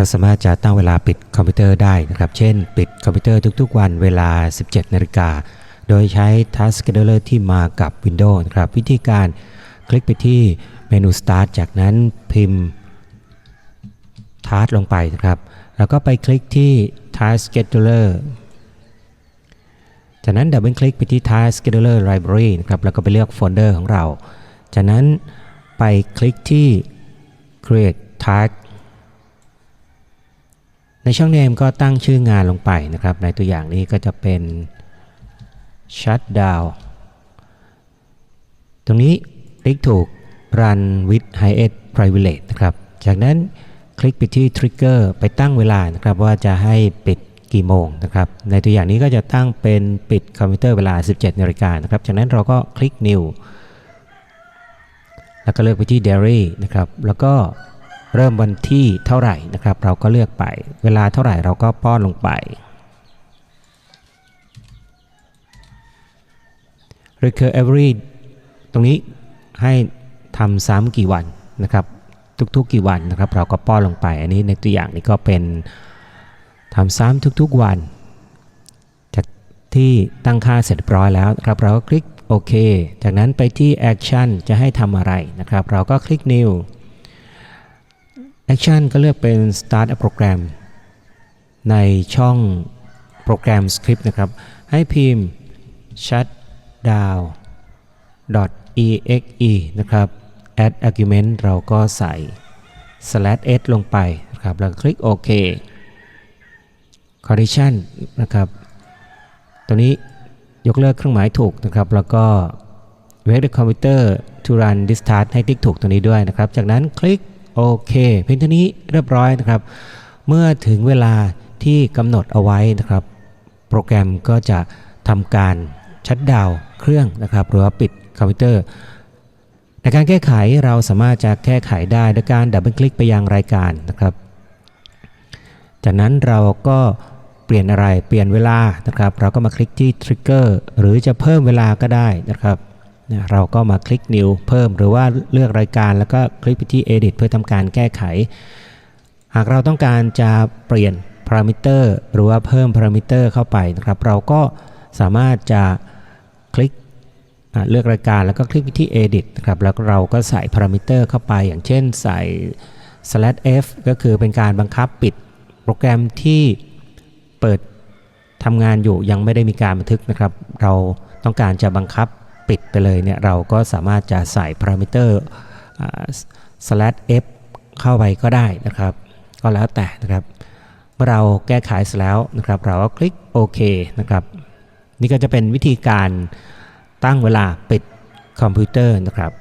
เราสามารถจะตั้งเวลาปิดคอมพิวเตอร์ได้นะครับ เช่น ปิดคอมพิวเตอร์ทุกๆ วันเวลา 17 นาฬิกา โดยใช้ Task Scheduler ที่มากับ Windows นะครับ วิธีการคลิกไปที่เมนู Start จากนั้นพิมพ์ Task ลงไปนะครับ แล้วก็ไปคลิกที่ Task Scheduler จากนั้นดับเบิลคลิกไปที่ Task Scheduler Library นะครับ แล้วก็ไปเลือกโฟลเดอร์ของเรา จากนั้นไปคลิกที่ Create Task ในช่อง Name ก็ตั้งชื่องานลงไปนะครับ ในตัวอย่างนี้ก็จะเป็น Shutdown ตรงนี้คลิกถูก Run with Highest Privilege นะครับ จากนั้นคลิกไปที่ Trigger ไปตั้งเวลานะครับว่าจะให้ปิดกี่โมงนะครับ ในตัวอย่างนี้ก็จะตั้งเป็นปิดคอมพิวเตอร์เวลา 17นาฬิกานะครับ จากนั้นเราก็คลิก New แล้วก็เลือกไปที่ Diary นะครับ แล้วก็ เริ่มวันที่เท่าไหร่นะครับ เราก็เลือกไป เวลาเท่าไหร่เราก็ป้อนลงไป recur every ตรงนี้ให้ทำซ้ำกี่วันนะครับ ทุกๆกี่วันนะครับ เราก็ป้อนลงไป อันนี้ในตัวอย่างนี้ก็เป็นทำซ้ำทุกๆวัน จากที่ตั้งค่าเสร็จเรียบร้อยแล้วครับ เราก็คลิกโอเค จากนั้นไปที่ action จะให้ทำอะไรนะครับ เราก็คลิก new action ก็เลือกเป็น start a program ในช่องโปรแกรม script นะครับ ให้พิมพ์ shutdown exe นะครับ add argument เราก็ใส่ slash s ลงไปนะครับ แล้วคลิกโอเค condition นะครับ ตัวนี้ยกเลิกเครื่องหมายถูกนะครับ แล้วก็ wake the computer to run this task ให้คลิกถูกตัวนี้ด้วยนะครับ จากนั้นคลิก โอเค เพียงเท่านี้เรียบร้อยนะครับ เมื่อถึงเวลาที่กำหนดเอาไว้นะครับ โปรแกรมก็จะทำการชัดดาวเครื่องนะครับ หรือว่าปิดคอมพิวเตอร์ ในการแก้ไขเราสามารถจะแก้ไขได้ด้วยการดับเบิลคลิกไปยังรายการนะครับ จากนั้นเราก็เปลี่ยนอะไรเปลี่ยนเวลานะครับ เราก็มาคลิกที่ Trigger หรือจะเพิ่มเวลาก็ได้นะครับ เนี่ยเราก็มาคลิก New เพิ่มหรือว่าเลือกรายการแล้วก็คลิกไปที่ Edit เพื่อทำการแก้ไข หากเราต้องการจะเปลี่ยนพารามิเตอร์หรือว่าเพิ่มพารามิเตอร์เข้าไปนะครับ เราก็สามารถจะคลิกเลือกรายการแล้วก็คลิกไปที่ Edit นะครับ แล้วเราก็ใส่พารามิเตอร์เข้าไป อย่างเช่นใส่ slash f ก็คือเป็นการบังคับปิดโปรแกรมที่เปิดทำงานอยู่ยังไม่ได้มีการบันทึกนะครับ เราต้องการจะบังคับ ปิดไปเลยเนี่ยเราก็สามารถจะใส่พารามิเตอร์ slash f เข้าไปก็ได้นะครับ ก็แล้วแต่นะครับ เมื่อเราแก้ไขเสร็จแล้วนะครับ เราก็คลิกโอเคนะครับ นี่ก็จะเป็นวิธีการตั้งเวลาปิดคอมพิวเตอร์นะครับ